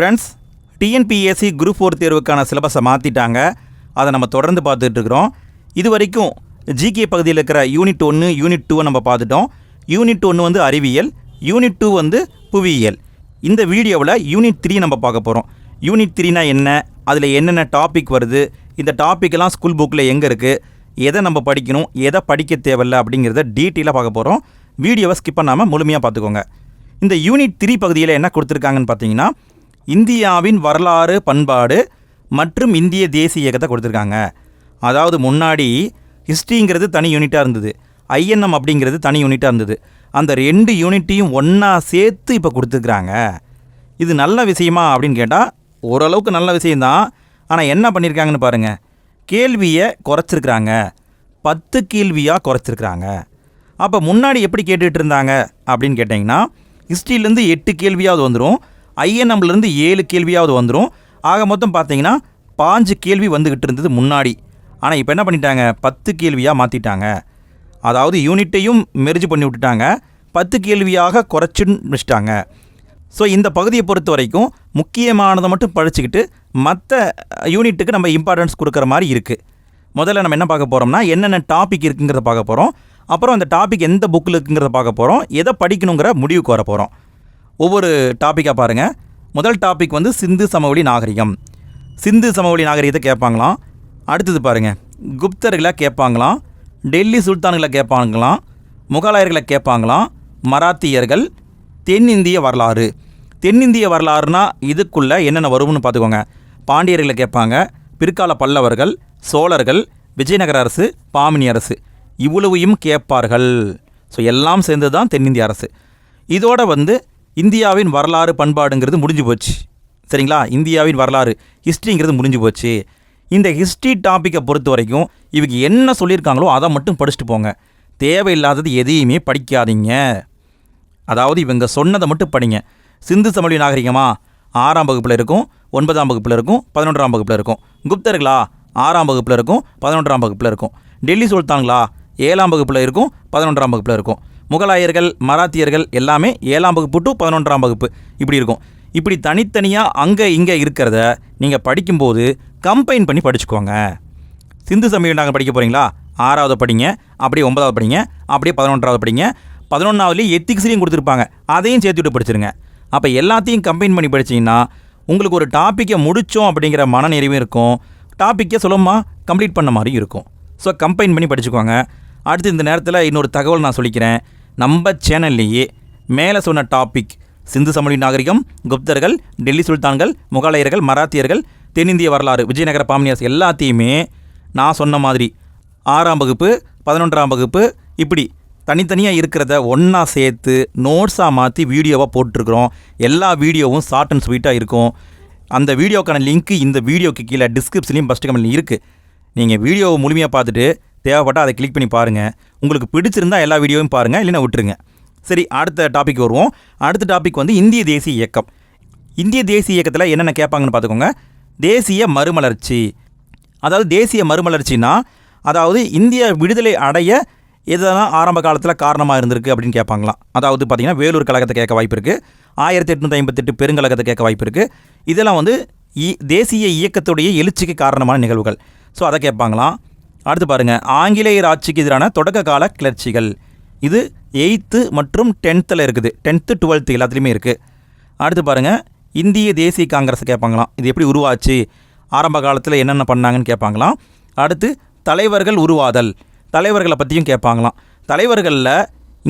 Friends TNPSC group four தேர்வுக்கான சிலபஸை மாற்றிட்டாங்க அதை நம்ம தொடர்ந்து பார்த்துட்ருக்குறோம் இது வரைக்கும் ஜிகே பகுதியில் இருக்கிற யூனிட் ஒன்று யூனிட் டூவை நம்ம பார்த்துட்டோம். யூனிட் ஒன்று வந்து அறிவியல் யூனிட் டூ வந்து புவியியல். இந்த வீடியோவில் யூனிட் த்ரீ நம்ம பார்க்க போகிறோம் யூனிட் த்ரீனா என்ன? அதில் என்னென்ன டாபிக் வருது? இந்த டாப்பிக்கெல்லாம் ஸ்கூல் புக்கில் எங்கே இருக்குது எதை நம்ம படிக்கணும்? எதை படிக்க தேவையில்ல? அப்படிங்கிறத டீட்டெயிலாக பார்க்க போகிறோம் வீடியோவை ஸ்கிப் பண்ணாமல் முழுமையாக பார்த்துக்கோங்க. இந்த யூனிட் த்ரீ பகுதியில் என்ன கொடுத்துருக்காங்கன்னு பார்த்தீங்கன்னா இந்தியாவின் வரலாறு பண்பாடு மற்றும் இந்திய தேசிய இயக்கத்தை கொடுத்துருக்காங்க. அதாவது முன்னாடி ஹிஸ்ட்ரிங்கிறது தனி யூனிட்டாக இருந்தது. ஐஎன்எம் அப்படிங்கிறது தனி யூனிட்டாக இருந்தது. அந்த ரெண்டு யூனிட்டையும் ஒன்றா சேர்த்து இப்போ கொடுத்துருக்குறாங்க. இது நல்ல விஷயமா அப்படின்னு கேட்டால் ஓரளவுக்கு நல்ல விஷயந்தான் ஆனால் என்ன பண்ணியிருக்காங்கன்னு பாருங்கள் கேள்வியை குறைச்சிருக்கிறாங்க. பத்து கேள்வியாக குறைச்சிருக்கிறாங்க. அப்போ முன்னாடி எப்படி கேட்டுகிட்டு இருந்தாங்க அப்படின்னு கேட்டிங்கன்னா ஹிஸ்ட்ரியிலேருந்து எட்டு கேள்வியாவது வந்துடும் ஐஎன்எம்லேருந்து ஏழு கேள்வியாவது வந்துடும் ஆக மொத்தம் பார்த்தீங்கன்னா பாஞ்சு கேள்வி வந்துக்கிட்டு இருந்தது முன்னாடி. ஆனால் இப்போ என்ன பண்ணிட்டாங்க? பத்து கேள்வியாக மாற்றிட்டாங்க அதாவது யூனிட்டையும் மெர்ஜ் பண்ணி விட்டுட்டாங்க. பத்து கேள்வியாக குறைச்சுன்னு வச்சுட்டாங்க. ஸோ இந்த பகுதியை பொறுத்த வரைக்கும் முக்கியமானதை மட்டும் படிச்சுக்கிட்டு மற்ற யூனிட்டுக்கு நம்ம இம்பார்ட்டன்ஸ் கொடுக்குற மாதிரி இருக்குது முதல்ல நம்ம என்ன பார்க்க போகிறோம்னா என்னென்ன டாபிக் இருக்குங்கிறத பார்க்க போகிறோம் அப்புறம் அந்த டாபிக் எந்த புக்கில் இருக்குங்கிறத பார்க்க போகிறோம் எதை படிக்கணுங்கிற முடிவுக்கு வர போகிறோம் ஒவ்வொரு டாப்பிக்காக பாருங்கள் முதல் டாபிக் வந்து சிந்து சமவெளி நாகரிகம். சிந்து சமவெளி நாகரிகத்தை கேட்பாங்களாம். அடுத்தது பாருங்கள் குப்தர்களை கேட்பாங்களாம். டெல்லி சுல்தான்களை கேட்பாங்களாம். முகலாயர்களை கேட்பாங்களாம். மராத்தியர்கள். தென்னிந்திய வரலாறு. தென்னிந்திய வரலாறுனா இதுக்குள்ளே என்னென்ன வரும்னு பார்த்துக்கோங்க. பாண்டியர்களை கேட்பாங்க. பிற்கால பல்லவர்கள் சோழர்கள் விஜயநகர அரசு பாமினி அரசு. இவ்வளவையும் கேட்பார்கள். ஸோ எல்லாம் சேர்ந்து தான் தென்னிந்திய அரசு. இதோட வந்து இந்தியாவின் வரலாறு பண்பாடுங்கிறது முடிஞ்சு போச்சு. சரிங்களா? இந்தியாவின் வரலாறு ஹிஸ்ட்ரிங்கிறது முடிஞ்சு போச்சு. இந்த ஹிஸ்ட்ரி டாப்பிக்கை பொறுத்த வரைக்கும் இவங்க என்ன சொல்லியிருக்காங்களோ அதை மட்டும் படிச்சுட்டு போங்க. தேவையில்லாதது எதையுமே படிக்காதீங்க. அதாவது இவங்க சொன்னதை மட்டும் படிங்க. சிந்து சமவெளி நாகரிகமா? ஆறாம் வகுப்பில் இருக்கும் ஒன்பதாம் வகுப்பில் இருக்கும் பதினொன்றாம் வகுப்பில் இருக்கும். குப்தர்களா? ஆறாம் வகுப்பில் இருக்கும் பதினொன்றாம் வகுப்பில் இருக்கும். டெல்லி சுல்தான்களா? ஏழாம் வகுப்பில் இருக்கும் பதினொன்றாம் வகுப்பில் இருக்கும். முகலாயர்கள் மராத்தியர்கள் எல்லாமே ஏழாம் வகுப்பு டு பதினொன்றாம் வகுப்பு இப்படி இருக்கும். இப்படி தனித்தனியாக அங்கே இங்கே இருக்கிறத நீங்கள் படிக்கும்போது கம்பைன் பண்ணி படிச்சுக்கோங்க. சிந்து சமயம் நாங்கள் படிக்க போகிறீங்களா ஆறாவது படிங்க அப்படியே ஒன்பதாவது படிங்க அப்படியே பதினொன்றாவது படிங்க. பதினொன்றாவதுலேயே எத்திக்ஸ்லையும் கொடுத்துருப்பாங்க. அதையும் சேர்த்து விட்டு படிச்சிருங்க. அப்போ எல்லாத்தையும் கம்பைன் பண்ணி படிச்சீங்கன்னா உங்களுக்கு ஒரு டாப்பிக்கை முடித்தோம் அப்படிங்கிற மனநிறைவும் இருக்கும். டாப்பிக்கை சுலபமாக கம்ப்ளீட் பண்ண மாதிரியும் இருக்கும். ஸோ கம்பைன் பண்ணி படிச்சுக்கோங்க. அடுத்து இந்த நேரத்தில் இன்னொரு தகவல் நான் சொல்லிக்கிறேன். நம்ம சேனல்லையே மேலே சொன்ன டாபிக் சிந்து சமவெளி நாகரிகம் குப்தர்கள் டெல்லி சுல்தான்கள் முகலாயர்கள் மராத்தியர்கள் தென்னிந்திய வரலாறு விஜயநகர பாமினியாஸ் எல்லாத்தையுமே நான் சொன்ன மாதிரி ஆறாம் வகுப்பு பதினொன்றாம் வகுப்பு இப்படி தனித்தனியாக இருக்கிறத ஒன்றா சேர்த்து நோட்ஸாக மாற்றி வீடியோவாக போட்டிருக்கிறோம். எல்லா வீடியோவும் ஷார்ட் அண்ட் ஸ்வீட்டாக இருக்கும். அந்த வீடியோக்கான லிங்க்கு இந்த வீடியோக்கு கீழே டிஸ்கிரிப்ஷன்லையும் ஃபஸ்ட்டு கமெண்ட்லையும் இருக்குது நீங்கள் வீடியோவை முழுமையாக பார்த்துட்டு தேவைப்பட்டால் அதை கிளிக் பண்ணி பாருங்கள் உங்களுக்கு பிடிச்சிருந்தா எல்லா வீடியோவும் பாருங்கள் இல்லைன்னா விட்டுருங்க. சரி அடுத்த டாபிக் வருவோம். அடுத்த டாபிக் வந்து இந்திய தேசிய இயக்கம். இந்திய தேசிய இயக்கத்தில் என்னென்ன கேட்பாங்கன்னு பார்த்துக்கோங்க. தேசிய மறுமலர்ச்சி. அதாவது தேசிய மறுமலர்ச்சினா அதாவது இந்திய விடுதலை அடைய எதெல்லாம் ஆரம்ப காலத்தில் காரணமாக இருந்திருக்கு அப்படின்னு கேட்பாங்களாம். அதாவது பார்த்திங்கன்னா வேலூர் கழகத்தை கேட்க வாய்ப்பு இருக்குது ஆயிரத்தி எட்நூற்றி ஐம்பத்தெட்டு பெருங்கழகத்தை கேட்க வாய்ப்பு இருக்குது இதெல்லாம் வந்து இ- தேசிய இயக்கத்துடைய எழுச்சிக்கு காரணமான நிகழ்வுகள். ஸோ அதை கேட்பாங்களாம். அடுத்து பாருங்கள் ஆங்கிலேயர் ஆட்சிக்கு எதிரான தொடக்க கால கிளர்ச்சிகள். இது எயித்து மற்றும் டென்த்தில் இருக்குது. டென்த்து டுவெல்த்து எல்லாத்துலேயுமே இருக்குது அடுத்து பாருங்கள் இந்திய தேசிய காங்கிரஸ் கேட்பாங்களாம் இது எப்படி உருவாச்சு? ஆரம்ப காலத்தில் என்னென்ன பண்ணாங்கன்னு கேட்பாங்களாம் அடுத்து தலைவர்கள் உருவாதல். தலைவர்களை பற்றியும் கேட்பாங்களாம் தலைவர்களில்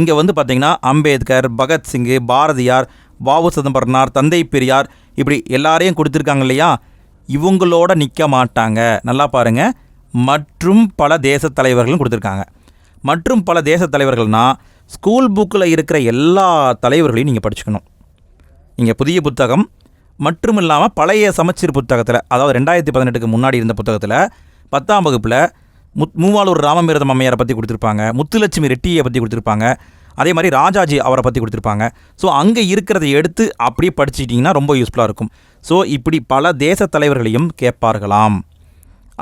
இங்கே வந்து பார்த்திங்கன்னா அம்பேத்கர் பகத்சிங்கு பாரதியார் பாபு சிதம்பரனார் தந்தை பெரியார் இப்படி எல்லாரையும் கொடுத்துருக்காங்க இல்லையா? இவங்களோட நிற்க மாட்டாங்க. நல்லா பாருங்கள் மற்றும் பல தேச தலைவர்களும் கொடுத்துருக்காங்க. மற்றும் பல தேச தலைவர்கள்னா ஸ்கூல் புக்கில் இருக்கிற எல்லா தலைவர்களையும் நீங்கள் படிச்சுக்கணும். நீங்கள் புதிய புத்தகம் மற்றும் இல்லாமல் பழைய சமச்சீர் புத்தகத்தில் அதாவது ரெண்டாயிரத்தி பதினெட்டுக்கு முன்னாடி இருந்த புத்தகத்தில் பத்தாம் வகுப்பில் முத் மூவாலூர் ராமமிரதம் அம்மையாரை பற்றி கொடுத்துருப்பாங்க முத்துலட்சுமி ரெட்டியை பற்றி கொடுத்துருப்பாங்க அதே மாதிரி ராஜாஜி அவரை பற்றி கொடுத்துருப்பாங்க. ஸோ அங்கே இருக்கிறத எடுத்து அப்படியே படிச்சிட்டிங்கன்னா ரொம்ப யூஸ்ஃபுல்லாக இருக்கும். ஸோ இப்படி பல தேச தலைவர்களையும் கேட்பார்களாம்.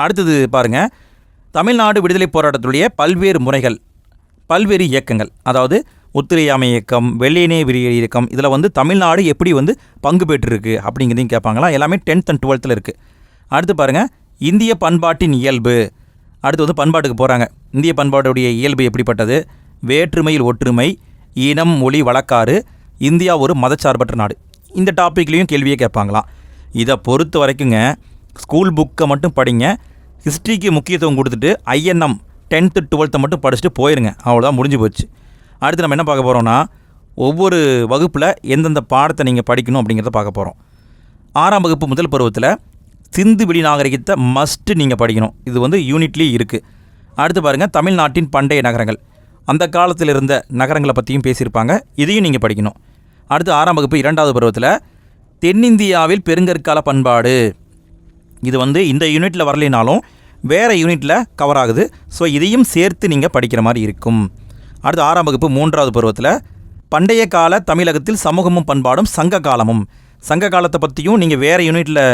அடுத்தது பாருங்க. தமிழ்நாடு விடுதலை போராட்டத்துடைய பல்வேறு முறைகள் பல்வேறு இயக்கங்கள். அதாவது ஒத்துழையாமை இயக்கம் வெள்ளையனே விரிய இயக்கம் இதில் வந்து தமிழ்நாடு எப்படி வந்து பங்கு பெற்றிருக்கு அப்படிங்கிறதையும் கேட்பாங்களா? எல்லாமே டென்த் அண்ட் டுவெல்த்தில் இருக்குது அடுத்து பாருங்கள் இந்திய பண்பாட்டின் இயல்பு. அடுத்து வந்து பண்பாட்டுக்கு போகிறாங்க இந்திய பண்பாட்டுடைய இயல்பு எப்படிப்பட்டது? வேற்றுமையில் ஒற்றுமை இனம் மொழி வழக்காறு இந்தியா ஒரு மதச்சார்பற்ற நாடு. இந்த டாப்பிக்லேயும் கேள்வியே கேட்பாங்களாம். இதை பொறுத்த வரைக்குங்க ஸ்கூல் புக்கை மட்டும் படிங்க. ஹிஸ்ட்ரிக்கு முக்கியத்துவம் கொடுத்துட்டு ஐஎன்எம் டென்த்து டுவெல்த்தை மட்டும் படிச்சுட்டு போயிருங்க. அவ்வளோதான் முடிஞ்சு போச்சு. அடுத்து நம்ம என்ன பார்க்க போகிறோம்னா ஒவ்வொரு வகுப்பில் எந்தெந்த பாடத்தை நீங்கள் படிக்கணும் அப்படிங்கிறத பார்க்க போகிறோம் ஆறாம் வகுப்பு முதல் பருவத்தில் சிந்து வெளி நாகரிகத்தை மஸ்ட்டு நீங்கள் படிக்கணும். இது வந்து யூனிட்லேயே இருக்குது அடுத்து பாருங்கள் தமிழ்நாட்டின் பண்டைய நகரங்கள். அந்த காலத்தில் இருந்த நகரங்களை பற்றியும் பேசியிருப்பாங்க. இதையும் நீங்கள் படிக்கணும். அடுத்து ஆறாம் வகுப்பு இரண்டாவது பருவத்தில் தென்னிந்தியாவில் பெருங்கற்கால பண்பாடு. இது வந்து இந்த யூனிட்டில் வரலைனாலும் வேறு யூனிட்டில் கவர் ஆகுது. ஸோ இதையும் சேர்த்து நீங்கள் படிக்கிற மாதிரி இருக்கும். அடுத்து ஆறாம் வகுப்பு மூன்றாவது பருவத்தில் பண்டைய கால தமிழகத்தில் சமூகமும் பண்பாடும் சங்க காலமும். சங்க காலத்தை பற்றியும் நீங்கள் வேறு யூனிட்டில்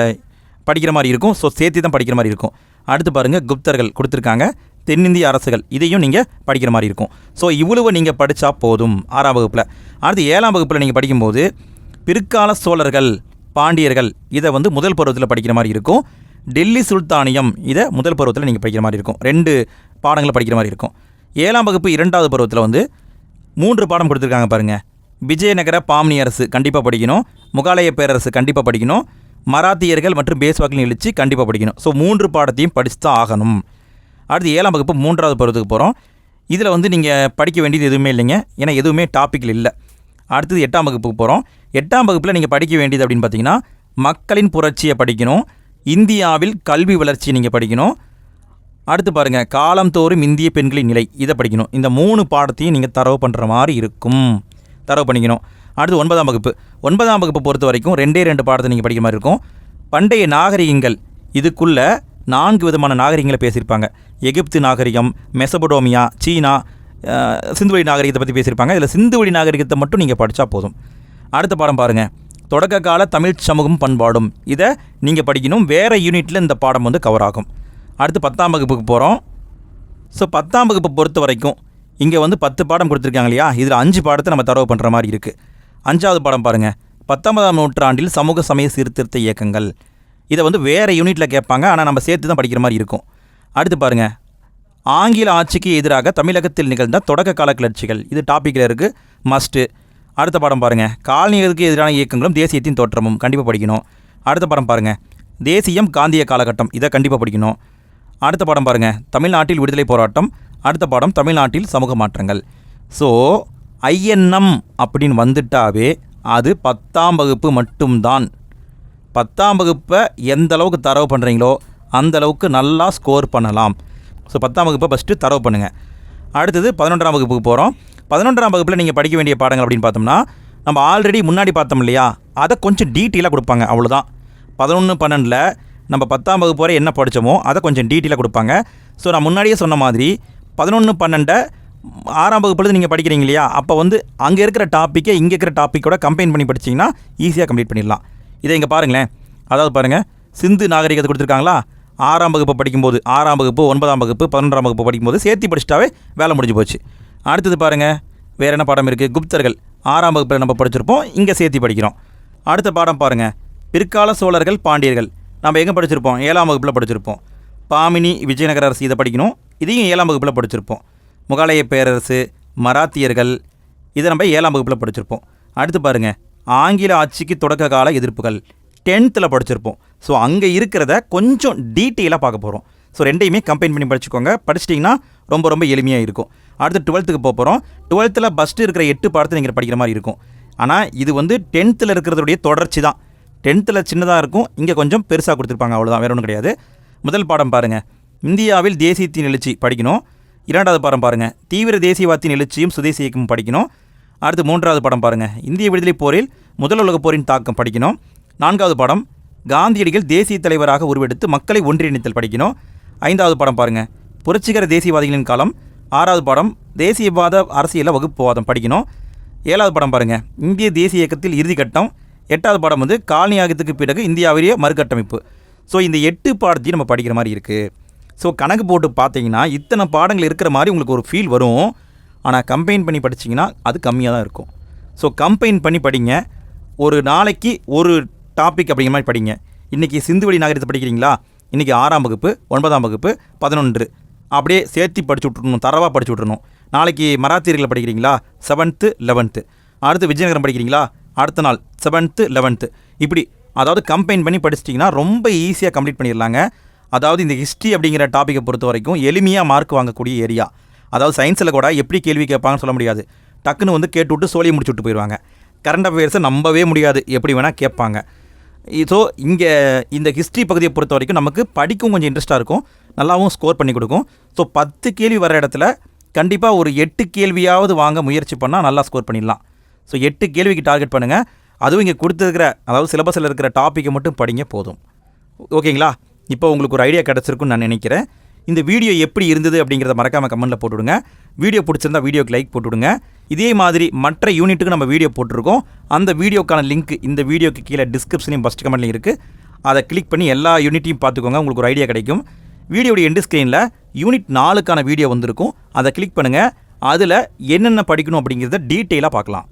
படிக்கிற மாதிரி இருக்கும். ஸோ சேர்த்து தான் படிக்கிற மாதிரி இருக்கும். அடுத்து பாருங்கள் குப்தர்கள் கொடுத்துருக்காங்க. தென்னிந்திய அரசுகள் இதையும் நீங்கள் படிக்கிற மாதிரி இருக்கும். ஸோ இவ்வளவு நீங்கள் படித்தா போதும் ஆறாம் வகுப்பில். அடுத்து ஏழாம் வகுப்பில் நீங்கள் படிக்கும்போது பிற்கால சோழர்கள் பாண்டியர்கள் இதை வந்து முதல் பருவத்தில் படிக்கிற மாதிரி இருக்கும். டெல்லி சுல்தானியம் இதை முதல் பருவத்தில் நீங்கள் படிக்கிற மாதிரி இருக்கும். ரெண்டு பாடங்களை படிக்கிற மாதிரி இருக்கும். ஏழாம் வகுப்பு இரண்டாவது பருவத்தில் வந்து மூன்று பாடம் கொடுத்துருக்காங்க பாருங்கள் விஜயநகர பாம்னி அரசு கண்டிப்பாக படிக்கணும். முகாலய பேரரசு கண்டிப்பாக படிக்கணும். மராத்தியர்கள் மற்றும் பேஸ்வாக்கின் எழுச்சி கண்டிப்பாக படிக்கணும். ஸோ மூன்று பாடத்தையும் படித்து தான் ஆகணும். அடுத்து ஏழாம் வகுப்பு மூன்றாவது பருவத்துக்கு போகிறோம் இதில் வந்து நீங்கள் படிக்க வேண்டியது எதுவுமே இல்லைங்க. ஏன்னா எதுவுமே டாப்பிக்கில் இல்லை. அடுத்தது எட்டாம் வகுப்புக்கு போகிறோம் எட்டாம் வகுப்பில் நீங்கள் படிக்க வேண்டியது அப்படின்னு பார்த்தீங்கன்னா மக்களின் புரட்சியை படிக்கணும். இந்தியாவில் கல்வி வளர்ச்சியை நீங்கள் படிக்கணும். அடுத்து பாருங்கள் காலம்தோறும் இந்திய பெண்களின் நிலை இதை படிக்கணும். இந்த மூணு பாடத்தையும் நீங்கள் தரவு பண்ணுற மாதிரி இருக்கும். தரவு பண்ணிக்கணும். அடுத்து ஒன்பதாம் வகுப்பு. ஒன்பதாம் வகுப்பு பொறுத்த வரைக்கும் ரெண்டே ரெண்டு பாடத்தை நீங்கள் படிக்கிற மாதிரி இருக்கும். பண்டைய நாகரிகங்கள் இதுக்குள்ளே நான்கு விதமான நாகரிகங்களை பேசியிருப்பாங்க. எகிப்து நாகரிகம் மெசபடோமியா சீனா அஹ், சிந்துவெளி நாகரிகத்தை பற்றி பேசியிருப்பாங்க. இதில் சிந்துவெளி நாகரிகத்தை மட்டும் நீங்கள் படித்தா போதும். அடுத்த பாடம் பாருங்கள் தொடக்க கால தமிழ் சமூகம் பண்பாடும். இதை நீங்கள் படிக்கணும். வேறு யூனிட்டில் இந்த பாடம் வந்து கவர் ஆகும். அடுத்து பத்தாம் வகுப்புக்கு போகிறோம் ஸோ பத்தாம் வகுப்பு பொறுத்த வரைக்கும் இங்கே வந்து பத்து பாடம் கொடுத்துருக்காங்க இல்லையா? இதில் அஞ்சு பாடத்தை நம்ம தரவு பண்ணுற மாதிரி இருக்குது அஞ்சாவது பாடம் பாருங்கள் பத்தொன்பதாம் நூற்றாண்டில் சமூக சமய சீர்திருத்த இயக்கங்கள். இதை வந்து வேறு யூனிட்டில் கேட்பாங்க. ஆனால் நம்ம சேர்த்து தான் படிக்கிற மாதிரி இருக்கும். அடுத்து பாருங்கள் ஆங்கில ஆட்சிக்கு எதிராக தமிழகத்தில் நிகழ்ந்த தொடக்க கால கிளர்ச்சிகள். இது டாப்பிக்கில் இருக்குது மஸ்ட்டு அடுத்த பாடம் பாருங்கள் காலனிகளுக்கு எதிரான இயக்கங்களும் தேசியத்தின் தோற்றமும் கண்டிப்பாக படிக்கணும். அடுத்த பாடம் பாருங்கள் தேசியம் காந்திய காலகட்டம் இதை கண்டிப்பாக படிக்கணும். அடுத்த பாடம் பாருங்கள் தமிழ்நாட்டில் விடுதலை போராட்டம் அடுத்த பாடம் தமிழ்நாட்டில் சமூக மாற்றங்கள். ஸோ ஐஎன்எம் அப்படின்னு வந்துட்டாவே அது பத்தாம் வகுப்பு மட்டும்தான். பத்தாம் வகுப்பை எந்த அளவுக்கு தரவு பண்ணுறீங்களோ அந்தளவுக்கு நல்லா ஸ்கோர் பண்ணலாம். ஸோ பத்தாம் வகுப்பை ஃபஸ்ட்டு தரவு பண்ணுங்கள் அடுத்தது பதினொன்றாம் வகுப்புக்கு போகிறோம் பதினொன்றாம் வகுப்பில் நீங்கள் படிக்க வேண்டிய பாடங்கள் அப்படின்னு பார்த்தோம்னா நம்ம ஆல்ரெடி முன்னாடி பார்த்தோம் இல்லையா? அதை கொஞ்சம் டீட்டெயிலாக கொடுப்பாங்க அவ்வளோதான் பதினொன்று பன்னெண்டில் நம்ம பத்தாம் வகுப்பு வரை என்ன படித்தோமோ அதை கொஞ்சம் டீட்டெயிலாக கொடுப்பாங்க. ஸோ நான் முன்னாடியே சொன்ன மாதிரி பதினொன்று பன்னெண்டை ஆறாம் வகுப்புலேருந்து நீங்கள் படிக்கிறீங்க இல்லையா? அப்போ வந்து அங்கே இருக்கிற டாப்பிக்கை இங்கே இருக்கிற டாப்பிக்கோட கம்பைன் பண்ணி படிச்சிங்கன்னா ஈஸியாக கம்ப்ளீட் பண்ணிடலாம். இதை இங்கே பாருங்களேன். அதாவது பாருங்கள் சிந்து நாகரிகத்தை கொடுத்துருக்காங்களா? ஆறாம் வகுப்பு படிக்கும்போது ஆறாம் வகுப்பு ஒன்பதாம் வகுப்பு பதினொன்றாம் வகுப்பு படிக்கும்போது சேர்த்து படிச்சிட்டாவே வேலை முடிஞ்சு போச்சு. அடுத்தது பாருங்கள் வேறு என்ன பாடம் இருக்குது குப்தர்கள். ஆறாம் வகுப்பில் நம்ம படிச்சிருப்போம் இங்கே சேர்த்து படிக்கிறோம். அடுத்த பாடம் பாருங்கள் பிற்கால சோழர்கள் பாண்டியர்கள். நம்ம எங்கே படிச்சிருப்போம்? ஏழாம் வகுப்பில் படிச்சிருப்போம். பாமினி விஜயநகர அரசு இதை படிக்கணும். இதையும் ஏழாம் வகுப்பில் படிச்சிருப்போம். முகலாய பேரரசு மராத்தியர்கள் இதை நம்ம ஏழாம் வகுப்பில் படிச்சிருப்போம். அடுத்து பாருங்கள் ஆங்கில ஆட்சிக்கு தொடக்க கால எதிர்ப்புகள். டென்த்தில் படிச்சிருப்போம். ஸோ அங்கே இருக்கிறத கொஞ்சம் டீட்டெயிலாக பார்க்க போகிறோம் ஸோ ரெண்டையுமே கம்பைன் பண்ணி படிச்சுக்கோங்க. படிச்சிட்டிங்கன்னா ரொம்ப ரொம்ப எளிமையாக இருக்கும். அடுத்து டுவெல்த்துக்கு போக போகிறோம் டுவெல்த்தில் ஃபஸ்ட்டு இருக்கிற எட்டு பாடத்தை நீங்கள் படிக்கிற மாதிரி இருக்கும். ஆனால் இது வந்து டென்த்தில் இருக்கிறதுடைய தொடர்ச்சி தான். டென்த்தில் சின்னதாக இருக்கும். இங்கே கொஞ்சம் பெருசாக கொடுத்துருப்பாங்க. அவ்வளோதான் வேறு ஒன்றும் கிடையாது. முதல் பாடம் பாருங்கள் இந்தியாவில் தேசியத்தின் எழுச்சி படிக்கணும். இரண்டாவது பாடம் பாருங்கள் தீவிர தேசியவாதத்தின் எழுச்சியும் சுதேசி இயக்கமும் படிக்கணும். அடுத்து மூன்றாவது படம் பாருங்கள் இந்திய விடுதலை போரில் முதல் உலகப் போரின் தாக்கம் படிக்கணும். நான்காவது படம் காந்தியடிகள் தேசிய தலைவராக உருவெடுத்து மக்களை ஒன்றிணைத்தல் படிக்கணும். ஐந்தாவது படம் பாருங்கள் புரட்சிகர தேசியவாதிகளின் காலம். ஆறாவது படம் தேசியவாத அரசியல வகுப்புவாதம் படிக்கணும். ஏழாவது படம் பாருங்கள் இந்திய தேசிய இயக்கத்தில் இறுதி கட்டம். எட்டாவது படம் வந்து காலனி ஆகத்துக்கு பிறகு இந்தியாவிலேயே மறுகட்டமைப்பு. ஸோ இந்த எட்டு பாடத்தையும் நம்ம படிக்கிற மாதிரி இருக்குது ஸோ கணக்கு போட்டு பார்த்தீங்கன்னா இத்தனை பாடங்கள் இருக்கிற மாதிரி உங்களுக்கு ஒரு ஃபீல் வரும். ஆனால் கம்பைன் பண்ணி படிச்சிங்கன்னா அது கம்மியாக தான் இருக்கும். ஸோ கம்பைன் பண்ணி படிங்க. ஒரு நாளைக்கு ஒரு டாபிக் அப்படிங்கிற மாதிரி படிங்க. இன்றைக்கி சிந்துவெளி நாகரிகத்தை படிக்கிறீங்களா? இன்றைக்கி ஆறாம் வகுப்பு ஒன்பதாம் வகுப்பு பதினொன்று. அப்படியே சேர்த்து படிச்சு விட்ருணும் தரவாக படிச்சு விட்ருணும் நாளைக்கு மராத்தியர்களை படிக்கிறீங்களா? செவன்த்து லெவன்த்து அடுத்து விஜயநகரம் படிக்கிறீங்களா? அடுத்த நாள் செவன்த்து லெவன்த்து இப்படி அதாவது கம்பைன் பண்ணி படிச்சிட்டிங்கன்னா ரொம்ப ஈஸியாக கம்ப்ளீட் பண்ணிடலாங்க. அதாவது இந்த ஹிஸ்ட்ரி அப்படிங்கிற டாப்பிக்கை பொறுத்த வரைக்கும் எளிமையாக மார்க் வாங்கக்கூடிய ஏரியா அதாவது சயின்ஸில் கூட எப்படி கேள்வி கேட்பாங்கன்னு சொல்ல முடியாது. டக்குன்னு வந்து கேட்டு விட்டு சோழியை முடிச்சு விட்டு போயிடுவாங்க. கரண்ட் அஃபேர்ஸை நம்பவே முடியாது. எப்படி வேணால் கேட்பாங்க. ஸோ இங்கே இந்த ஹிஸ்ட்ரி பகுதியை பொறுத்த வரைக்கும் நமக்கு படிக்கும் கொஞ்சம் இன்ட்ரெஸ்ட்டாக இருக்கும். நல்லாவும் ஸ்கோர் பண்ணி கொடுக்கும். ஸோ பத்து கேள்வி வர இடத்துல கண்டிப்பாக ஒரு எட்டு கேள்வியாவது வாங்க முயற்சி பண்ணால் நல்லா ஸ்கோர் பண்ணிடலாம். ஸோ எட்டு கேள்விக்கு டார்கெட் பண்ணுங்கள் அதுவும் இங்கே கொடுத்துருக்கிற அதாவது சிலபஸில் இருக்கிற டாப்பிக்கை மட்டும் படிங்க போதும். ஓகேங்களா? இப்போ உங்களுக்கு ஒரு ஐடியா கிடச்சிருக்குன்னு நான் நினைக்கிறேன். இந்த வீடியோ எப்படி இருந்தது அப்படிங்கிறத மறக்காமல் கமெண்ட்டில் போட்டுவிடுங்க. வீடியோ பிடிச்சிருந்தா வீடியோக்கு லைக் போட்டுவிடுங்க. இதே மாதிரி மற்ற யூனிட்டுக்கு நம்ம வீடியோ போட்டிருக்கோம். அந்த வீடியோக்கான லிங்க் இந்த வீடியோக்கு கீழே டிஸ்கிரிப்ஷனையும் ஃபஸ்ட் கமெண்ட்லையும் இருக்குது அதை கிளிக் பண்ணி எல்லா யூனிட்டையும் பார்த்துக்கோங்க உங்களுக்கு ஒரு ஐடியா கிடைக்கும். வீடியோடைய எண்டு ஸ்க்ரீனில் யூனிட் நாலுக்கான வீடியோ வந்திருக்கும். அதை கிளிக் பண்ணுங்கள் அதில் என்னென்ன படிக்கணும் அப்படிங்கிறத டீட்டெயிலாக பார்க்கலாம்.